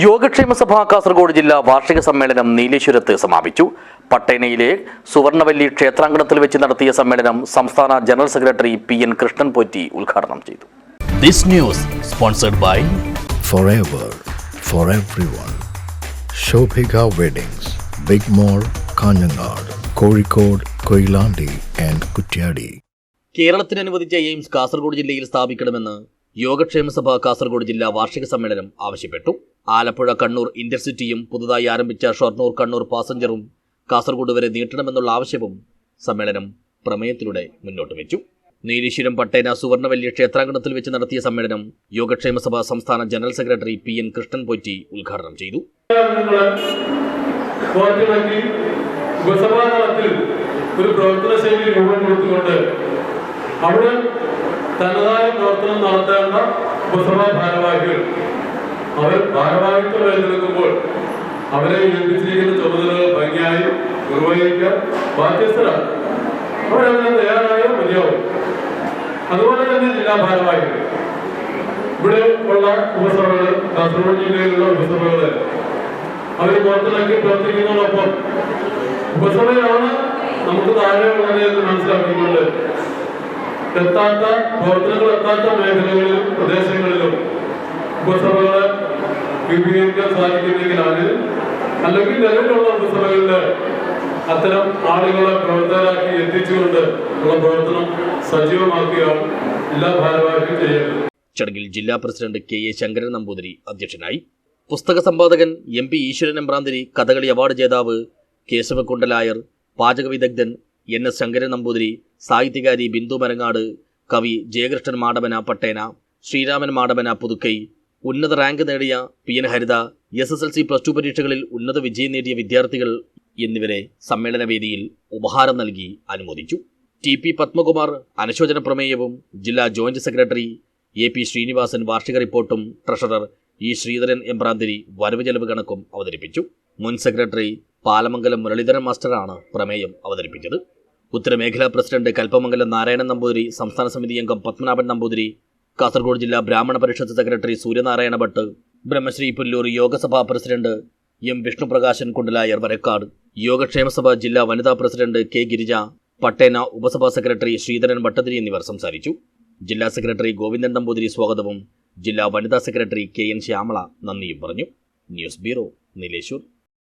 യോഗക്ഷേമ സഭ കാസർഗോഡ് ജില്ലാ വാർഷിക സമ്മേളനം നീലേശ്വരത്ത് സമാപിച്ചു. പട്ടേനയിലെ സുവർണവല്ലി ക്ഷേത്രാങ്കണത്തിൽ വെച്ച് നടത്തിയ സമ്മേളനം സംസ്ഥാന general secretary P N Krishnan Potti ഉദ്ഘാടനം ചെയ്തു. This news sponsored by forever for everyone Shobhika weddings big mall Kanhangad Kozhikode Koyilandy and Kuttiadi കേരളത്തിന് അനുവദിച്ച എയിംസ് കാസർഗോഡ് ജില്ലയിൽ സ്ഥാപിക്കണമെന്ന് യോഗക്ഷേമ സഭ കാസർഗോഡ് ജില്ലാ വാർഷിക സമ്മേളനം ആവശ്യപ്പെട്ടു. ആലപ്പുഴ കണ്ണൂർ ഇന്റർസിറ്റിയും പുതുതായി ആരംഭിച്ച ഷൊർണൂർ കണ്ണൂർ പാസഞ്ചറും കാസർഗോഡ് വരെ നീട്ടണമെന്നുള്ള ആവശ്യവും സമ്മേളനം പ്രമേയത്തിലൂടെ മുന്നോട്ട് വെച്ചു. നീലീശ്വരം പട്ടേന സുവർണവല്യ ക്ഷേത്രാങ്കണത്തിൽ വെച്ച് നടത്തിയ സമ്മേളനം യോഗക്ഷേമ സഭ സംസ്ഥാന general secretary P N Krishnan Potti ഉദ്ഘാടനം ചെയ്തു. ഒരു പ്രവർത്തന ശൈലി രൂപം കൊടുത്തുകൊണ്ട് അവിടെ തനതായ പ്രവർത്തനം നടത്തേണ്ട ഉപസഭാ ഭാരവാഹികൾ അവർ ഭാരവാഹിത്വം ഏറ്റെടുക്കുമ്പോൾ അവരെ ഏൽപ്പിച്ചിരിക്കുന്ന ചുമതലകൾ ഭംഗിയായി നിർവഹിക്കാൻ ബാധ്യസ്ഥരാണ്. അവരവിടെ തയ്യാറായ മതിയാവും. അതുപോലെ തന്നെ ജില്ലാ ഭാരവാഹികൾ. ഇവിടെ ഉള്ള ഉപസഭകൾ കാസർഗോഡ് ജില്ലയിലുള്ള ഉപസഭകൾ അവർ പുറത്തിറക്കി പ്രവർത്തിക്കുന്നതോടൊപ്പം ഉപസഭയാണ് നമുക്ക് താഴെ ഉള്ളത് എന്ന് മനസ്സിലാക്കിക്കൊണ്ട് എത്താത്ത പ്രവർത്തനങ്ങൾ എത്താത്ത മേഖലകളിലും പ്രദേശങ്ങളിലും ഉപസഭകളെ രൂപീകരിക്കാൻ സാധിക്കുന്നെങ്കിൽ അവർ അല്ലെങ്കിൽ നിലവിലുള്ള ഉപസഭകളിൽ അത്തരം ആളുകളെ പ്രവർത്തകരാക്കി എത്തിച്ചുകൊണ്ട് ഉള്ള പ്രവർത്തനം സജീവമാക്കുകയാണ് എല്ലാ ഭാരവാഹികളും ചെയ്യേണ്ടത്. ചടങ്ങിൽ ജില്ലാ president K A Sankaran Namboothiri അധ്യക്ഷനായി. പുസ്തക സമ്പാദകൻ എം പി ഈശ്വരൻ എമ്പ്രാന്തിരി കഥകളി അവാർഡ് ജേതാവ് കേശവക്കുണ്ടലായർ പാചക വിദഗ്ധൻ എൻ എസ് ശങ്കരൻ നമ്പൂതിരി സാഹിത്യകാരി ബിന്ദു മരങ്ങാട് കവി ജയകൃഷ്ണൻ മാടമന പട്ടേന ശ്രീരാമൻ മാടമന പുതുക്കൈ ഉന്നത റാങ്ക് നേടിയ P N Haritha S S L C plus two പരീക്ഷകളിൽ ഉന്നത വിജയം നേടിയ വിദ്യാർത്ഥികൾ എന്നിവരെ സമ്മേളന വേദിയിൽ ഉപഹാരം നൽകി അനുമോദിച്ചു. ടി പി പത്മകുമാർ അനുശോചന പ്രമേയവും ജില്ലാ joint secretary A P Srinivasan വാർഷിക റിപ്പോർട്ടും ട്രഷറർ ഇ ശ്രീധരൻ എംബ്രാന്തിരി വരവ് ചെലവ് കണക്കും അവതരിപ്പിച്ചു. മുൻ സെക്രട്ടറി പാലമംഗലം മുരളീധരൻ മാസ്റ്ററാണ് പ്രമേയം അവതരിപ്പിച്ചത്. ഉത്തരമേഖലാ പ്രസിഡന്റ് കൽപ്പമംഗലം നാരായണൻ നമ്പൂതിരി സംസ്ഥാന സമിതി അംഗം പത്മനാഭൻ നമ്പൂതിരി കാസർഗോഡ് ജില്ലാ Brahmana Parishad secretary Suryanarayana Bhat Brahmasree Pullur Yogasabha president M Vishnuprakashan Kundalayar Varakkad Yogakshemasabha ജില്ലാ വനിതാ പ്രസിഡന്റ് കെ ഗിരിജ പട്ടേന ഉപസഭാ സെക്രട്ടറി ശ്രീധരൻ ഭട്ടതിരി എന്നിവർ സംസാരിച്ചു. ജില്ലാ സെക്രട്ടറി ഗോവിന്ദൻ നമ്പൂതിരി സ്വാഗതവും ജില്ലാ വനിതാ സെക്രട്ടറി കെ എൻ ശ്യാമള നന്ദിയും പറഞ്ഞു. News bureau Nileshwar.